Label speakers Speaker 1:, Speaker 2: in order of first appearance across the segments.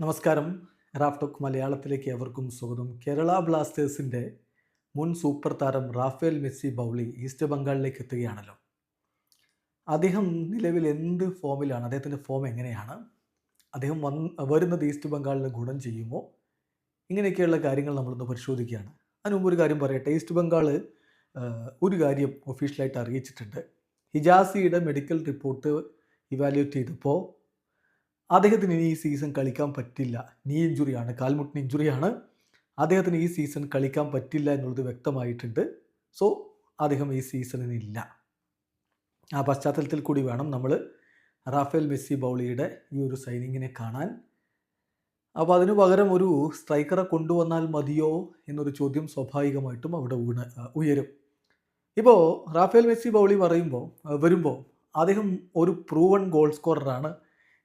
Speaker 1: നമസ്കാരം. റാഫ്ടോക്ക് മലയാളത്തിലേക്ക് എവർക്കും സ്വാഗതം. കേരള ബ്ലാസ്റ്റേഴ്സിന്റെ മുൻ സൂപ്പർ താരം റാഫേൽ മെസ്സി ബൗളി ഈസ്റ്റ് ബംഗാളിലേക്ക് എത്തുകയാണല്ലോ. അദ്ദേഹം നിലവിൽ എന്ത് ഫോമിലാണ്? അദ്ദേഹത്തിന്റെ ഫോം എങ്ങനെയാണ്? അദ്ദേഹം വന്ന് വരുന്നത് ഈസ്റ്റ് ബംഗാളിന് ഗുണം ചെയ്യുമോ? ഇങ്ങനെയൊക്കെയുള്ള കാര്യങ്ങൾ നമ്മളൊന്ന് പരിശോധിക്കുകയാണ്. അതിനുമുമ്പ് ഒരു കാര്യം പറയട്ടെ. ഈസ്റ്റ് ബംഗാൾ ഒരു കാര്യം ഒഫീഷ്യലായിട്ട് അറിയിച്ചിട്ടുണ്ട്. ഹിജാസിയുടെ മെഡിക്കൽ റിപ്പോർട്ട് ഇവാലുവേറ്റ് ചെയ്തപ്പോൾ അദ്ദേഹത്തിന് ഇനി ഈ സീസൺ കളിക്കാൻ പറ്റില്ല. നീ ഇഞ്ചുറിയാണ് കാൽമുട്ടിന് ഇഞ്ചുറിയാണ് അദ്ദേഹത്തിന് ഈ സീസൺ കളിക്കാൻ പറ്റില്ല എന്നുള്ളത് വ്യക്തമായിട്ടുണ്ട്. സോ അദ്ദേഹം ഈ സീസണിനില്ല ആ പശ്ചാത്തലത്തിൽ കൂടി വേണം നമ്മൾ റാഫേൽ മെസ്സി ബൗളിയുടെ ഈ ഒരു സൈനിങ്ങിനെ കാണാൻ. അപ്പോൾ അതിനു പകരം ഒരു സ്ട്രൈക്കറെ കൊണ്ടുവന്നാൽ മതിയോ എന്നൊരു ചോദ്യം സ്വാഭാവികമായിട്ടും അവിടെ ഉണ ഉയരും. ഇപ്പോൾ റാഫേൽ മെസ്സി ബൗളി പറയുമ്പോൾ വരുമ്പോൾ അദ്ദേഹം ഒരു പ്രൂവൺ ഗോൾ സ്കോററാണ്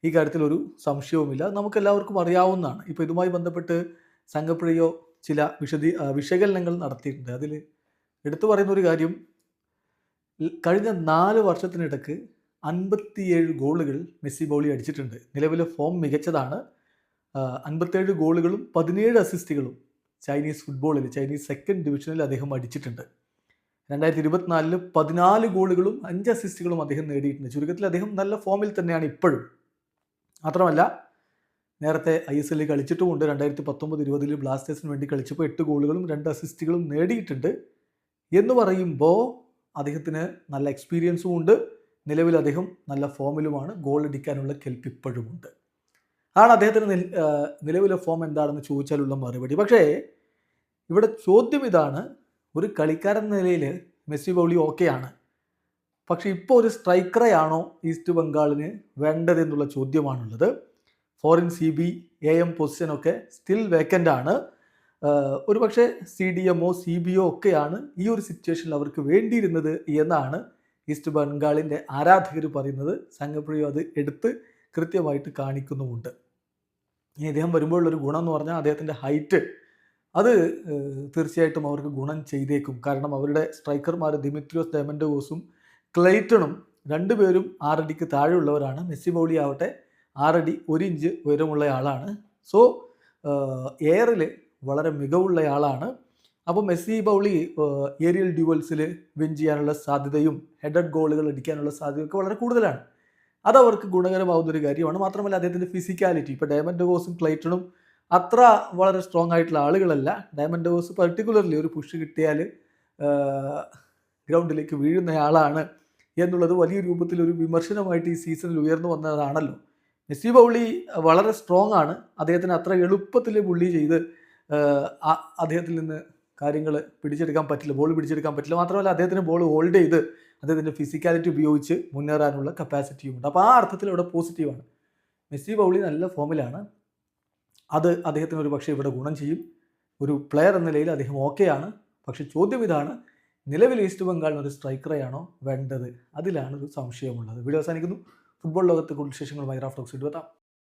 Speaker 1: ഈ കാര്യത്തിൽ ഒരു സംശയവുമില്ല. നമുക്കെല്ലാവർക്കും അറിയാവുന്നതാണ്. ഇപ്പോൾ ഇതുമായി ബന്ധപ്പെട്ട് സംഘപ്രിയോ ചില വിശദീ വിശകലനങ്ങൾ നടത്തിയിട്ടുണ്ട്. അതിൽ എടുത്തു പറയുന്ന ഒരു കാര്യം കഴിഞ്ഞ നാല് വർഷത്തിനിടക്ക് അൻപത്തിയേഴ് ഗോളുകൾ മെസ്സി ബൗളി അടിച്ചിട്ടുണ്ട്. നിലവിലെ ഫോം മികച്ചതാണ്. അൻപത്തേഴ് ഗോളുകളും പതിനേഴ് അസിസ്റ്റുകളും ചൈനീസ് ഫുട്ബോളിൽ ചൈനീസ് സെക്കൻഡ് ഡിവിഷനിൽ അദ്ദേഹം അടിച്ചിട്ടുണ്ട്. രണ്ടായിരത്തി ഇരുപത്തിനാലിൽ പതിനാല് ഗോളുകളും അഞ്ച് അസിസ്റ്റുകളും അദ്ദേഹം നേടിയിട്ടുണ്ട്. ചുരുക്കത്തിൽ അദ്ദേഹം നല്ല ഫോമിൽ തന്നെയാണ് ഇപ്പോഴും. മാത്രമല്ല നേരത്തെ ഐ എസ് എല്ലിൽ കളിച്ചിട്ടുമുണ്ട്. രണ്ടായിരത്തി പത്തൊമ്പത് ഇരുപതിൽ ബ്ലാസ്റ്റേഴ്സിന് വേണ്ടി കളിച്ചപ്പോൾ എട്ട് ഗോളുകളും രണ്ട് അസിസ്റ്റുകളും നേടിയിട്ടുണ്ട് എന്ന് പറയുമ്പോൾ അദ്ദേഹത്തിന് നല്ല എക്സ്പീരിയൻസും ഉണ്ട്. നിലവിൽ അദ്ദേഹം നല്ല ഫോമിലുമാണ് ഗോൾ അടിക്കാനുള്ള കെൽപ്പ് അതാണ് അദ്ദേഹത്തിന് നിലവിലെ ഫോം എന്താണെന്ന് ചോദിച്ചാലുള്ള മറുപടി. പക്ഷേ ഇവിടെ ചോദ്യം ഇതാണ്. ഒരു കളിക്കാരൻ നിലയിൽ മെസ്സി ബൗളി ഓക്കെയാണ് പക്ഷേ ഇപ്പോൾ ഒരു സ്ട്രൈക്കറെയാണോ ഈസ്റ്റ് ബംഗാളിന് വേണ്ടത് എന്നുള്ള ചോദ്യമാണുള്ളത്. Foreign C B A M പൊസിഷനൊക്കെ still vacant ആണ്. ഒരുപക്ഷെ ഒരു പക്ഷേ സി ഡി എമ്മോ സി ബി ഒ ഒക്കെയാണ് ഈ ഒരു സിറ്റുവേഷനിൽ അവർക്ക് വേണ്ടിയിരുന്നത് എന്നാണ് ഈസ്റ്റ് ബംഗാളിന്റെ ആരാധകർ പറയുന്നത്. സംഘപ്രിയോ അത് എടുത്ത് കൃത്യമായിട്ട് കാണിക്കുന്നുമുണ്ട്. ഇനി അദ്ദേഹം വരുമ്പോഴുള്ളൊരു ഗുണം എന്ന് പറഞ്ഞാൽ അദ്ദേഹത്തിന്റെ ഹൈറ്റ് അത് തീർച്ചയായിട്ടും അവർക്ക് ഗുണം ചെയ്തേക്കും. കാരണം അവരുടെ സ്ട്രൈക്കർമാർ ദിമിത്രിയോസ് ഡെമൻഡോസും ക്ലൈറ്റണും രണ്ടുപേരും ആറടിക്ക് താഴെയുള്ളവരാണ്. മെസ്സി ബൗളി ആവട്ടെ. ആറടി ഒരു ഇഞ്ച് ഉയരമുള്ള ആളാണ് സോ എയറിൽ വളരെ മികവുള്ള ആളാണ് അപ്പോൾ മെസ്സി ബൗളി ഏരിയൽ ഡ്യൂവൽസിൽ വിൻ ചെയ്യാനുള്ള സാധ്യതയും ഹെഡഡ് ഗോളുകൾ അടിക്കാനുള്ള സാധ്യതയൊക്കെ വളരെ കൂടുതലാണ്. അത് അവർക്ക് ഗുണകരമാവുന്നൊരു കാര്യമാണ്. മാത്രമല്ല അദ്ദേഹത്തിന്റെ ഫിസിക്കാലിറ്റി. ഇപ്പോൾ ഡയമണ്ട് ഗോസും ക്ലൈറ്റണും അത്ര വളരെ സ്ട്രോങ് ആയിട്ടുള്ള ആളുകളല്ല. ഡയമണ്ട് ഗോസ് പർട്ടിക്കുലർലി ഒരു പുഷ് കിട്ടിയാൽ ഗ്രൗണ്ടിലേക്ക് വീഴുന്നയാളാണ്. എന്നുള്ളത് വലിയ രൂപത്തിൽ ഒരു വിമർശനമായിട്ട് ഈ സീസണിൽ ഉയർന്നു വന്നതാണല്ലോ. മെസ്സി ബൗളി വളരെ സ്ട്രോങ് ആണ്. അദ്ദേഹത്തിന് അത്ര എളുപ്പത്തിൽ പുള്ളി ചെയ്ത് അദ്ദേഹത്തിൽ നിന്ന് കാര്യങ്ങൾ പിടിച്ചെടുക്കാൻ പറ്റില്ല ബോൾ പിടിച്ചെടുക്കാൻ പറ്റില്ല. മാത്രമല്ല അദ്ദേഹത്തിന് ബോൾ ഹോൾഡ് ചെയ്ത് അദ്ദേഹത്തിന്റെ ഫിസിക്കാലിറ്റി ഉപയോഗിച്ച് മുന്നേറാനുള്ള കപ്പാസിറ്റിയും ഉണ്ട്. അപ്പോൾ ആ അർത്ഥത്തിൽ ഇവിടെ പോസിറ്റീവാണ് മെസ്സി ബൗളി നല്ല ഫോമിലാണ് അത് അദ്ദേഹത്തിന് ഒരു പക്ഷേ ഇവിടെ ഗുണം ചെയ്യും. ഒരു പ്ലെയർ എന്ന നിലയിൽ അദ്ദേഹം ഓക്കെയാണ് പക്ഷേ ചോദ്യം ഇതാണ് നിലവിൽ ഈസ്റ്റ് ബംഗാളിന് ഒരു സ്ട്രൈക്കറെയാണോ വേണ്ടത്? അതിലാണ് ഒരു സംശയമുള്ളത്. വീഡിയോ അവസാനിക്കുന്നു. ഫുട്ബോൾ ലോകത്തെ വിശേഷങ്ങൾ വിശേഷങ്ങളുമായി ടോക്സ് എടുത്താം